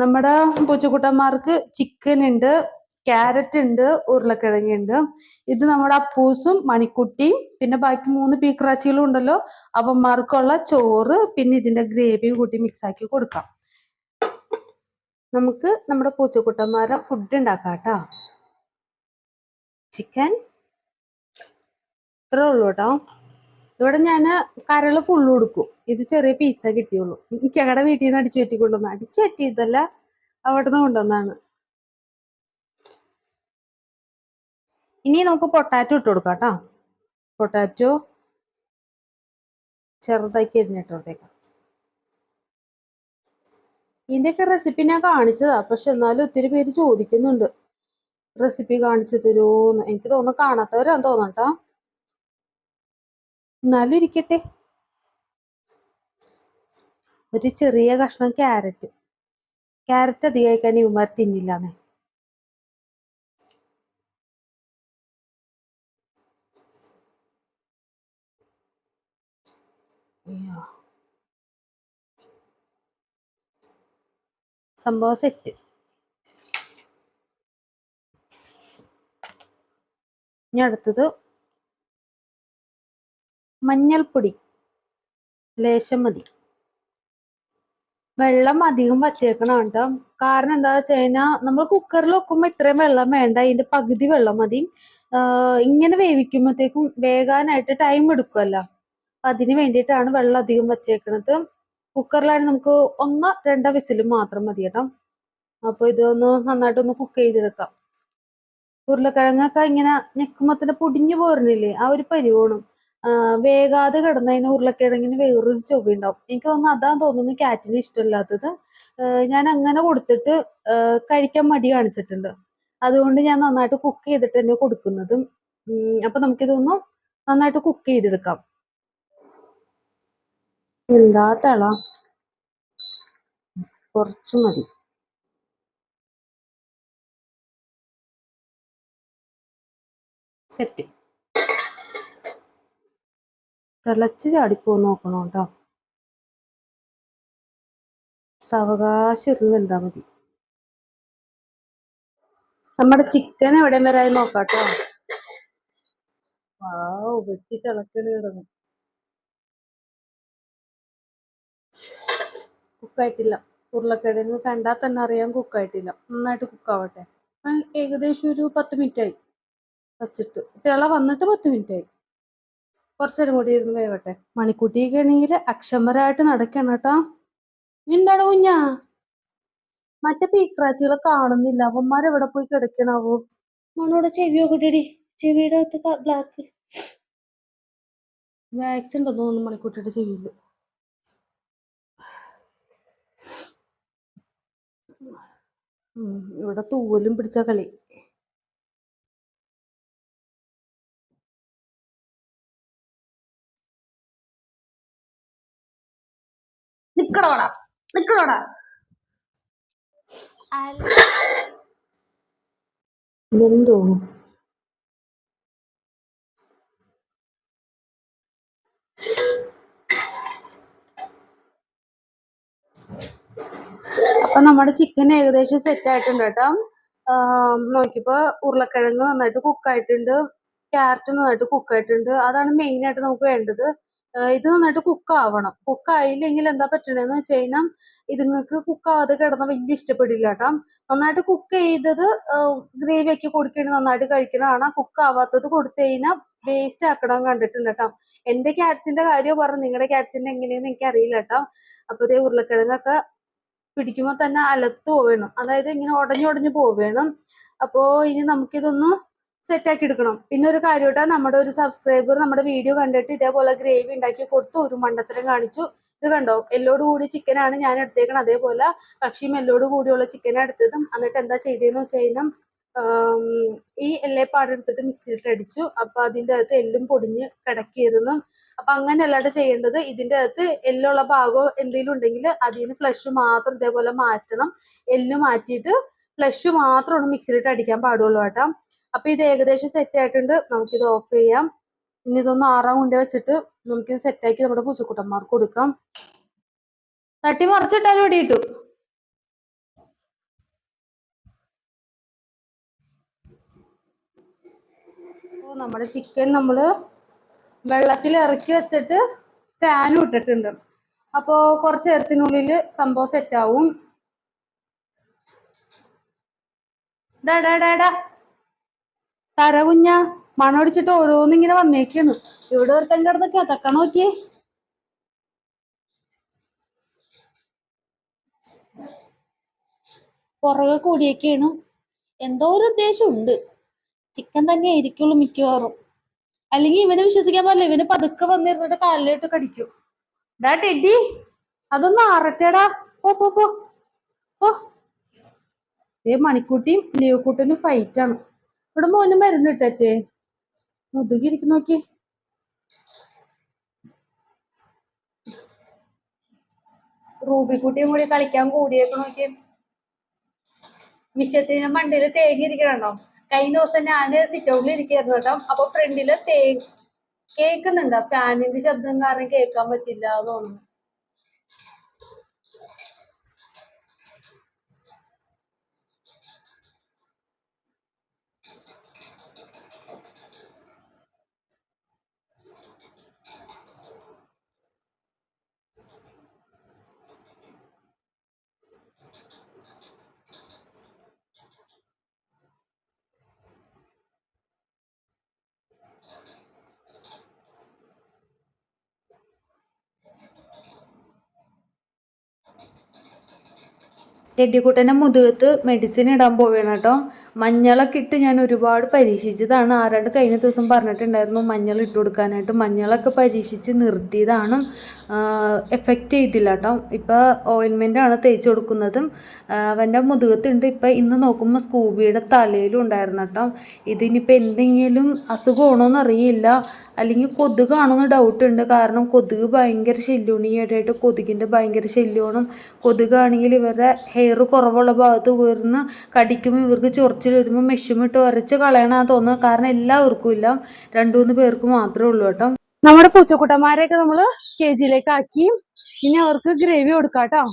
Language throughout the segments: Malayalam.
നമ്മുടെ പൂച്ചക്കുട്ടന്മാർക്ക് ചിക്കൻ ഉണ്ട് ക്യാരറ്റ് ഉണ്ട് ഉരുളക്കിഴങ്ങ് ഉണ്ട്. ഇത് നമ്മുടെ അപ്പൂസും മണിക്കുട്ടിയും പിന്നെ ബാക്കി മൂന്ന് പീക്രാച്ചികളും ഉണ്ടല്ലോ. അവന്മാർക്കുള്ള ചോറ് പിന്നെ ഇതിന്റെ ഗ്രേവിയും കൂട്ടി മിക്സ് ആക്കി കൊടുക്കാം. നമുക്ക് നമ്മുടെ പൂച്ചക്കുട്ടന്മാരെ ഫുഡ് ഉണ്ടാക്കാം ചിക്കൻ ഇത്രേ ഉള്ളൂ കേട്ടോ. ഇവിടെ ഞാൻ കരൾ ഫുള്ള് കൊടുക്കും ഇത് ചെറിയ പീസ കിട്ടിയുള്ളൂ. എനിക്ക് ഞങ്ങളുടെ വീട്ടിൽ നിന്ന് അടിച്ചു പറ്റി കൊണ്ടുവന്നു അടിച്ചു പറ്റിയതല്ല അവിടെ നിന്ന് കൊണ്ടുവന്നാണ് ഇനി നമുക്ക് പൊട്ടാറ്റോ ഇട്ട് കൊടുക്കാം കേട്ടോ പൊട്ടാറ്റോ ചെറുതാക്കി അരിഞ്ഞിട്ട് കൊടുത്തേക്കാം. റെസിപ്പി ഞാൻ കാണിച്ചതാ പക്ഷെ എന്നാലും ഒത്തിരി പേര് ചോദിക്കുന്നുണ്ട്. റെസിപ്പി കാണിച്ചു തരുമോന്ന് എനിക്ക് തോന്നുന്നു കാണാത്തവരാന്ന് തോന്നട്ടോ എന്നാലും ഇരിക്കട്ടെ ഒരു ചെറിയ കഷ്ണം ക്യാരറ്റ് ക്യാരറ്റ് അധികം കഴിക്കാൻ ഇവന്മാർ തിന്നില്ലാന്നേ. അയ്യോ. സംഭവം സെറ്റ് ഇനി അടുത്തത് മഞ്ഞൾപ്പൊടി ലേശം മതി വെള്ളം അധികം വച്ചേക്കണം കേട്ടോ കാരണം എന്താ വെച്ച് കഴിഞ്ഞാൽ നമ്മൾ കുക്കറിൽ വെക്കുമ്പോൾ ഇത്രയും വെള്ളം വേണ്ട അതിന്റെ പകുതി വെള്ളം മതി. ഇങ്ങനെ വേവിക്കുമ്പോഴത്തേക്കും വേകാനായിട്ട് ടൈം എടുക്കുമല്ലോ അപ്പൊ അതിന് വേണ്ടിയിട്ടാണ് വെള്ളം അധികം വച്ചേക്കണത് കുക്കറിലാണെങ്കിൽ നമുക്ക് ഒന്നോ രണ്ടോ വിസിൽ മാത്രം മതി കേട്ടോ അപ്പൊ ഇതൊന്ന് നന്നായിട്ടൊന്ന് കുക്ക് ചെയ്തെടുക്കാം. ഉരുളക്കിഴങ്ങൊക്കെ ഇങ്ങനെ ഞെക്കുമ്പോ തന്നെ പൊടിഞ്ഞു പോരണില്ലേ ആ ഒരു പരിവോണം. വേകാതെ കിടന്നതിന് ഉരുളക്കിഴങ്ങിന് വേറൊരു ചൊവ്വ ഉണ്ടാവും എനിക്ക് തോന്നുന്നു അതാന്ന് തോന്നുന്നു കാറ്റിന് ഇഷ്ടമില്ലാത്തത്. ഞാൻ അങ്ങനെ കൊടുത്തിട്ട് കഴിക്കാൻ മടി കാണിച്ചിട്ടുണ്ട്. അതുകൊണ്ട് ഞാൻ നന്നായിട്ട് കുക്ക് ചെയ്തിട്ട് തന്നെ കൊടുക്കുന്നതും അപ്പൊ നമുക്ക് ഇതൊന്നും നന്നായിട്ട് കുക്ക് ചെയ്തെടുക്കാം. എന്താ തള? കുറച്ച് മതി. സെറ്റ് തിളച്ച് ചാടിപ്പോ നോക്കണം കേട്ടോ. സാവകാശം ഇരുന്ന് വെന്താ മതി. നമ്മുടെ ചിക്കൻ എവിടെ വരെ ആയി നോക്കാട്ടോ. വാവ് വെട്ടി തിളക്കണ് കിടന്നു. കുക്കായിട്ടില്ല ഉരുളക്കിഴങ്ങ് കണ്ടാൽ തന്നെ അറിയാം കുക്കായിട്ടില്ല നന്നായിട്ട് കുക്കാവട്ടെ ഏകദേശം ഒരു പത്ത് മിനിറ്റായി വച്ചിട്ട്. തിള വന്നിട്ട് പത്ത് മിനിറ്റ് ആയി. കുറച്ചു നേരം കൂടി ഇരുന്ന് വേവട്ടെ. മണിക്കുട്ടിയൊക്കെ ആണെങ്കിൽ അക്ഷമരായിട്ട് നടക്കണം കേട്ടോ. എന്താണ് കുഞ്ഞാ? മറ്റേ പീക്രാച്ചികളെ കാണുന്നില്ല. അവന്മാരെവിടെ പോയി കിടക്കണാവോ? മണോടെ ചെവി ഇടടി ചെവിയുടെ അകത്ത് ബ്ലാക്ക് വാക്സിൻ ഉണ്ടെന്ന് തോന്നുന്നു മണിക്കുട്ടിയുടെ ചെവിയിൽ ഇവിടെ തൂവലും പിടിച്ച കളി. നിക്കടോടാ നിക്കണോടാ വെന്തോ അപ്പൊ നമ്മുടെ ചിക്കൻ ഏകദേശം സെറ്റ് ആയിട്ടുണ്ട് കേട്ടോ. നോക്കിപ്പോ നോക്കിയപ്പോ ഉരുളക്കിഴങ്ങ് നന്നായിട്ട് കുക്കായിട്ടുണ്ട് ക്യാരറ്റ് നന്നായിട്ട് കുക്കായിട്ടുണ്ട് അതാണ് മെയിൻ ആയിട്ട് നമുക്ക് വേണ്ടത്. ഇത് നന്നായിട്ട് കുക്ക് ആവണം. കുക്ക് ആയില്ലെങ്കിൽ എന്താ പറ്റണേന്ന് വെച്ച് കഴിഞ്ഞാൽ ഇതുങ്ങൾക്ക് കുക്ക് ആവാതെ കിടന്ന വലിയ ഇഷ്ടപ്പെടില്ല കേട്ടോ നന്നായിട്ട് കുക്ക് ചെയ്തത് ഗ്രേവി ആക്കി കൊടുക്കുകയാണെങ്കിൽ നന്നായിട്ട് കഴിക്കണതാണ് കുക്ക് ആവാത്തത് കൊടുത്തു കഴിഞ്ഞാൽ വേസ്റ്റ് ആക്കണം കണ്ടിട്ടുണ്ട് കേട്ടോ എന്റെ ക്യാറ്റ്സിന്റെ കാര്യം പറഞ്ഞു നിങ്ങളുടെ ക്യാറ്റ്സിന്റെ എങ്ങനെയെന്ന് എനിക്ക് അറിയില്ല കേട്ടോ അപ്പൊ ഇതേ ഉരുളക്കിഴങ്ങൊക്കെ പിടിക്കുമ്പോൾ തന്നെ അലത്ത് പോവേണം. അതായത് ഇങ്ങനെ ഉടഞ്ഞുടഞ്ഞു പോവേണം. അപ്പോ ഇനി നമുക്കിതൊന്ന് സെറ്റ് ആക്കി എടുക്കണം. പിന്നെ ഒരു കാര്യം കേട്ടോ നമ്മുടെ ഒരു സബ്സ്ക്രൈബർ നമ്മുടെ വീഡിയോ കണ്ടിട്ട് ഇതേപോലെ ഗ്രേവി ഉണ്ടാക്കി കൊടുത്തു ഒരു മണ്ടത്തരം കാണിച്ചു. ഇത് കണ്ടോ? എല്ലോട് കൂടി ചിക്കനാണ് ഞാൻ എടുത്തേക്കണം അതേപോലെ കക്ഷിയും എല്ലോട് കൂടിയുള്ള ചിക്കൻ എടുത്തതും. എന്നിട്ട് എന്താ ചെയ്തതെന്ന് വെച്ച് കഴിഞ്ഞാൽ ഈ എല്ലേപ്പാട് എടുത്തിട്ട് മിക്സിയിലിട്ട് അടിച്ചു അപ്പൊ അതിന്റെ അകത്ത് എല്ലും പൊടിഞ്ഞ് കിടക്കിയിരുന്നു. അപ്പൊ അങ്ങനെ അല്ലാണ്ട് ചെയ്യേണ്ടത് ഇതിന്റെ അകത്ത് എല്ലുള്ള ഭാഗം എന്തെങ്കിലും ഉണ്ടെങ്കിൽ അതിൽ നിന്ന് ഫ്ലഷ് മാത്രം ഇതേപോലെ മാറ്റണം. എല്ല് മാറ്റിയിട്ട് ഫ്ലഷ് മാത്രമാണ് മിക്സിയിലിട്ട് അടിക്കാൻ പാടുള്ളൂ കേട്ടോ. അപ്പൊ ഇത് ഏകദേശം സെറ്റ് ആയിട്ടുണ്ട്. നമുക്കിത് ഓഫ് ചെയ്യാം. ഇനി ഇതൊന്ന് ആറാം കൊണ്ടേ വെച്ചിട്ട് നമുക്കിത് സെറ്റാക്കി നമ്മുടെ പൂച്ചക്കുട്ടന്മാർക്ക് കൊടുക്കാം. തട്ടി മറിച്ചിട്ടാലും ഇടിയിട്ടു നമ്മുടെ ചിക്കൻ നമ്മൾ വെള്ളത്തിൽ ഇറക്കി വെച്ചിട്ട് ഫാനും ഇട്ടിട്ടുണ്ട്. അപ്പോൾ കുറച്ച് നേരത്തിനുള്ളിൽ സംഭവം സെറ്റാവും ഡാ ഡാ ഡാ കുഞ്ഞ മണമടിച്ചിട്ട് ഓരോന്നിങ്ങനെ വന്നേക്കാണ്. ഇവിടെ ഒരുത്തൻ കിടന്ന് കിതക്കണ നോക്കിയേ. പുറകെ കൂടിയൊക്കെയാണ് എന്തോ ഒരു ഉദ്ദേശം ഉണ്ട് ചിക്കൻ തന്നെ ആയിരിക്കുള്ളൂ മിക്കവാറും. അല്ലെങ്കിൽ ഇവനെ വിശ്വസിക്കാൻ പറ്റില്ല ഇവന് പതുക്കെ വന്നിരുന്നിട്ട് കാലിലിട്ട് കടിക്കും. ഡാ ടെഡി അതൊന്ന് ആറട്ടേടാ. പോ പോ പോ. ഓ ഏ മണിക്കൂട്ടിയും ലിയോക്കൂട്ടനും ഫൈറ്റ് ആണ്. ഇവിടെ മോന് മരുന്ന് ഇട്ടേ മുതുകിരിക്കും നോക്കി. റൂബിക്കുട്ടിയും കൂടി കളിക്കാൻ കൂടിയേക്ക് നോക്കി. വിഷയത്തിന് മണ്ടയിൽ തേങ്ങിരിക്കണോ കഴിഞ്ഞ ദിവസം ഞാൻ സിറ്റ് ഔട്ടിൽ ഇരിക്കായിരുന്നു കേട്ടോ. അപ്പൊ ഫ്രണ്ടിൽ തേ കേക്കുന്നുണ്ടോ. ഫാനിന്റെ ശബ്ദം കാരണം കേൾക്കാൻ പറ്റില്ല തോന്നുന്നു. ടെഡിക്കുട്ടന്റെ മുതുകത്ത് മെഡിസിൻ ഇടാൻ പോവുകയാണ് കേട്ടോ. മഞ്ഞളൊക്കെ ഇട്ട് ഞാൻ ഒരുപാട് പരീക്ഷിച്ചതാണ്. ആരാണ്ട് കഴിഞ്ഞ ദിവസം പറഞ്ഞിട്ടുണ്ടായിരുന്നു മഞ്ഞൾ ഇട്ട് കൊടുക്കാനായിട്ട്. മഞ്ഞളൊക്കെ പരീക്ഷിച്ച് നിർത്തിയതാണ്. എഫക്റ്റ് ചെയ്തില്ല കേട്ടോ ഇപ്പോൾ ഓയിൻമെന്റാണ് തേച്ച് കൊടുക്കുന്നതും. അവന്റെ മുതുകത്തുണ്ട്. ഇപ്പം ഇന്ന് നോക്കുമ്പോൾ സ്കൂബിയുടെ തലയിലും ഉണ്ടായിരുന്നു കേട്ടോ ഇതിനിപ്പോൾ എന്തെങ്കിലും അസുഖമാണോന്ന് അറിയില്ല. അല്ലെങ്കിൽ കൊതുകാണെന്ന് ഡൗട്ട് ഉണ്ട്. കാരണം കൊതുക് ഭയങ്കര ശല്യമാണ് കൊതുകിന്റെ ഭയങ്കര ശല്യമാണ്. കൊതുകാണെങ്കിൽ ഇവരുടെ ഹെയർ കുറവുള്ള ഭാഗത്ത് പോയിരുന്ന് കടിക്കുമ്പോൾ ഇവർക്ക് ചൊറിച്ചിൽ വരുമ്പോൾ മെഷുമിട്ട് ഉരച്ച് കളയണ തോന്നുന്നത് കാരണം എല്ലാവർക്കും ഇല്ല. രണ്ടു മൂന്ന് പേർക്ക് മാത്രമേ ഉള്ളൂ കേട്ടോ. നമ്മുടെ പൂച്ചക്കുട്ടന്മാരെയൊക്കെ നമ്മൾ കെ ജിയിലേക്ക് ആക്കി ഇനി അവർക്ക് ഗ്രേവി കൊടുക്കാട്ടോ. കേട്ടോ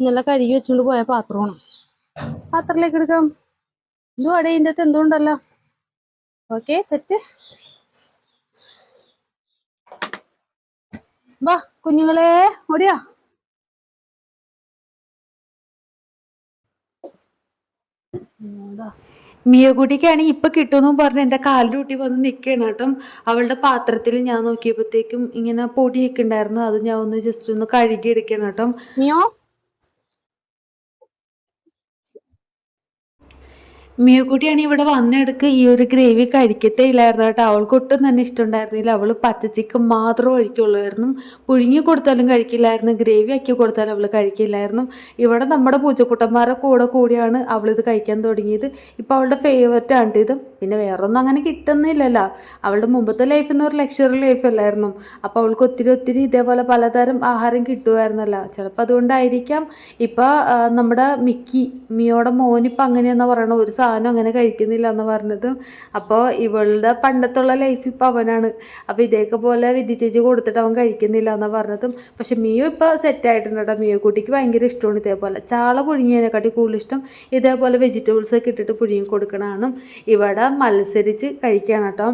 ഇന്നലെ കഴുകി വെച്ചുകൊണ്ട് പോയ പാത്രമാണ് പാത്രത്തിലേക്ക് എടുക്കാം. എന്തോ ഇതിന്റെ അകത്ത് എന്തോ ഉണ്ടല്ലോ ഓക്കെ സെറ്റ് വാ കുഞ്ഞുങ്ങളെ ഓടിയാ. മിയകുട്ടിക്കാണെങ്കിൽ ഇപ്പൊ കിട്ടുന്നു പറഞ്ഞ് എന്റെ കാലിന്റെ കുട്ടി വന്ന് നിക്കണം കേട്ടോ. അവളുടെ പാത്രത്തിൽ ഞാൻ നോക്കിയപ്പോഴത്തേക്കും ഇങ്ങനെ പൊടിയൊക്കെ ഉണ്ടായിരുന്നു. അത് ഞാൻ ഒന്ന് ജസ്റ്റ് ഒന്ന് കഴുകി എടുക്കണം കേട്ടോ. മിയോ? മിയക്കുട്ടിയാണെങ്കിൽ ഇവിടെ വന്നെടുക്ക് ഈ ഒരു ഗ്രേവി കഴിക്കത്തേ ഇല്ലായിരുന്നു കേട്ടോ. അവൾക്ക് ഒട്ടും തന്നെ ഇഷ്ടമുണ്ടായിരുന്നില്ല. അവൾ പച്ച ചിക്കൻ മാത്രം കഴിക്കുള്ളായിരുന്നു പുഴുങ്ങി കൊടുത്താലും കഴിക്കില്ലായിരുന്നു. ഗ്രേവി ആക്കി കൊടുത്താലും അവൾ കഴിക്കില്ലായിരുന്നു. ഇവിടെ നമ്മുടെ പൂച്ചക്കുട്ടന്മാരുടെ കൂടെ കൂടിയാണ് അവളിത് കഴിക്കാൻ തുടങ്ങിയത്. ഇപ്പോൾ അവളുടെ ഫേവററ്റ് ആണ് ഇത്. പിന്നെ വേറൊന്നും അങ്ങനെ കിട്ടുന്നില്ലല്ലോ. അവളുടെ മുമ്പത്തെ ലൈഫ് എന്ന് ഒരു ലക്ഷറി ലൈഫ് അല്ലായിരുന്നു. അപ്പോൾ അവൾക്ക് ഒത്തിരി ഒത്തിരി ഇതേപോലെ പലതരം ആഹാരം കിട്ടുമായിരുന്നല്ലോ. ചിലപ്പോൾ അതുകൊണ്ടായിരിക്കാം. ഇപ്പോൾ നമ്മുടെ മിക്കി മിയോടെ മോനിപ്പോൾ അങ്ങനെയെന്ന് പറയണ ഒരു സാധനം അങ്ങനെ കഴിക്കുന്നില്ല എന്ന് പറഞ്ഞത്. അപ്പോൾ ഇവളുടെ പണ്ടത്തുള്ള ലൈഫ് ഇപ്പോൾ അവനാണ്. അപ്പോൾ ഇതേക്കെ പോലെ വിധി ചേച്ചി കൊടുത്തിട്ട് അവൻ കഴിക്കുന്നില്ല എന്ന് പറഞ്ഞതും. പക്ഷെ മിയോ ഇപ്പോൾ സെറ്റായിട്ടുണ്ട് കേട്ടോ മിയോ കുട്ടിക്ക് ഭയങ്കര ഇഷ്ടമാണ് ഇതേപോലെ. ചാള പുഴുങ്ങിയതിനെക്കാട്ടി കൂടുതൽ ഇഷ്ടം ഇതേപോലെ വെജിറ്റബിൾസ് ഒക്കെ ഇട്ടിട്ട് പുഴുങ്ങി കൊടുക്കണതാണ്. ഇവിടെ മത്സരിച്ച് കഴിക്കുകയാണ് കേട്ടോ.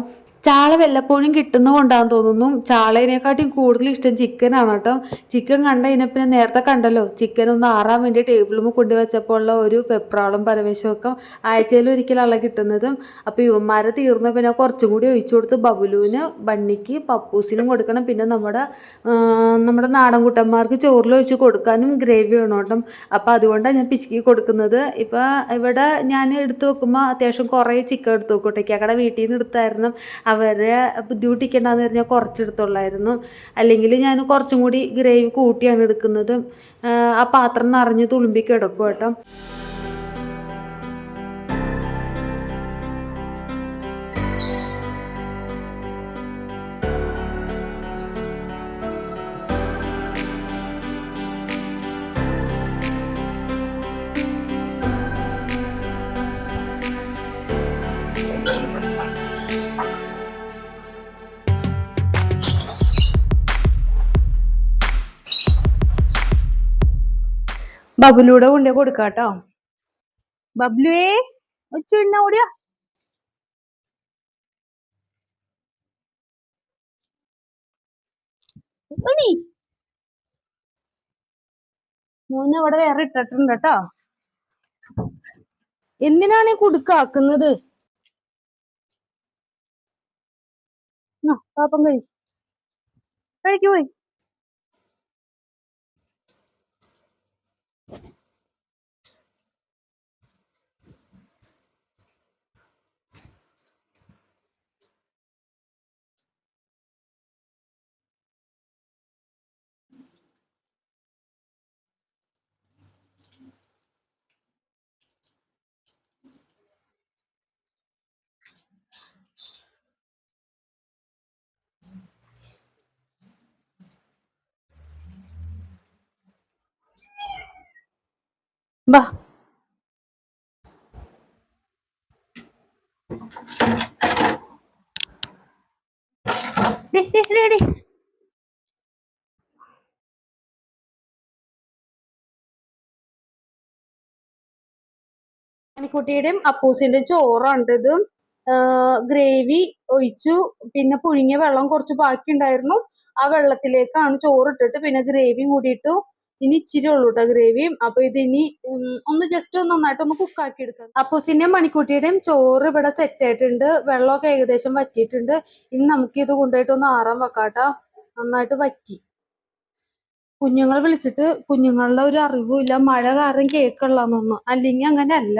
ചാള വല്ലപ്പോഴും കിട്ടുന്ന കൊണ്ടാന്ന് തോന്നുന്നു. ചാളേനെക്കാട്ടിയും കൂടുതൽ ഇഷ്ടം ചിക്കൻ ആണ് കേട്ടോ. ചിക്കൻ കണ്ട ഇതിനെ പിന്നെ നേരത്തെ കണ്ടല്ലോ. ചിക്കൻ ഒന്ന് ആറാൻ വേണ്ടി ടേബിളിൽ കൊണ്ടുവച്ചപ്പോൾ ഉള്ള ഒരു പെപ്രാളും പരവേശമൊക്കെ ആഴ്ചയിൽ ഒരിക്കലാണ് കിട്ടുന്നതും. അപ്പോൾ ഇവന്മാരെ തീർന്ന പിന്നെ കുറച്ചും കൂടി ഒഴിച്ചു കൊടുത്ത് ബബുലുവിന് ബണ്ണിക്ക് പപ്പൂസിനും കൊടുക്കണം. പിന്നെ നമ്മുടെ നമ്മുടെ നാടൻ കുട്ടന്മാർക്ക് ചോറിലൊഴിച്ച് കൊടുക്കാനും ഗ്രേവി വേണം കേട്ടോ. അപ്പോൾ അതുകൊണ്ടാണ് ഞാൻ പിശുക്കി കൊടുക്കുന്നത്. ഇപ്പോൾ ഇവിടെ ഞാൻ എടുത്ത് വെക്കുമ്പോൾ അത്യാവശ്യം കുറേ ചിക്കൻ എടുത്ത് വെക്കും കേക്കടെ വീട്ടിൽ നിന്ന് എടുത്തായിരുന്നു. അവരെ ബുദ്ധിമുട്ടിക്കണ്ടെന്ന് പറഞ്ഞാൽ കുറച്ചെടുത്തുള്ളായിരുന്നു. അല്ലെങ്കിൽ ഞാൻ കുറച്ചും കൂടി ഗ്രേവി കൂട്ടിയാണ് എടുക്കുന്നത്. ആ പാത്രം നിറഞ്ഞ് തുളുമ്പി കേട്ടോ ബബിലൂടെ കൊണ്ടേ കൊടുക്കാട്ടോ. ബബ്ലുവേ ഒച്ചു ഓടിയാ. മോനെ അവിടെ വേറെ ഇട്ടിട്ടുണ്ട് കേട്ടോ. എന്തിനാണ് ഈ കുടുക്കാക്കുന്നത് പാപ്പം കഴി. കഴിക്കു പോയി. ബാ. മണിക്കുട്ടിയുടെയും അപ്പൂസിന്റെയും ചോറുണ്ട് ഇത്. ഗ്രേവി ഒഴിച്ചു. പിന്നെ പുഴുങ്ങിയ വെള്ളം കുറച്ച് ബാക്കി ഉണ്ടായിരുന്നു ആ വെള്ളത്തിലേക്കാണ് ചോറിട്ടിട്ട് പിന്നെ ഗ്രേവിയും കൂടി ഇട്ടു. ഇനി ഇച്ചിരി ഉള്ളൂ കേട്ടോ ഗ്രേവിയും അപ്പൊ ഇത് ഇനി ഒന്ന് ജസ്റ്റ് ഒന്ന് നന്നായിട്ട് ഒന്ന് കുക്കാക്കി എടുക്കാം. അപ്പൂസിന്റെയും മണിക്കുട്ടിയുടെയും ചോറ് ഇവിടെ സെറ്റ് ആയിട്ടുണ്ട്. വെള്ളമൊക്കെ ഏകദേശം വറ്റിയിട്ടുണ്ട്. ഇനി നമുക്ക് ഇത് കൊണ്ടുപോയിട്ട് ഒന്ന് ആറാൻ വെക്കാട്ടോ. നന്നായിട്ട് വറ്റി. കുഞ്ഞുങ്ങളെ വിളിച്ചിട്ട് കുഞ്ഞുങ്ങളുടെ ഒരു അറിവുമില്ല. മഴ കാരണം കേക്കുള്ളതെന്നൊന്നും അല്ലെങ്കിൽ അങ്ങനെ അല്ല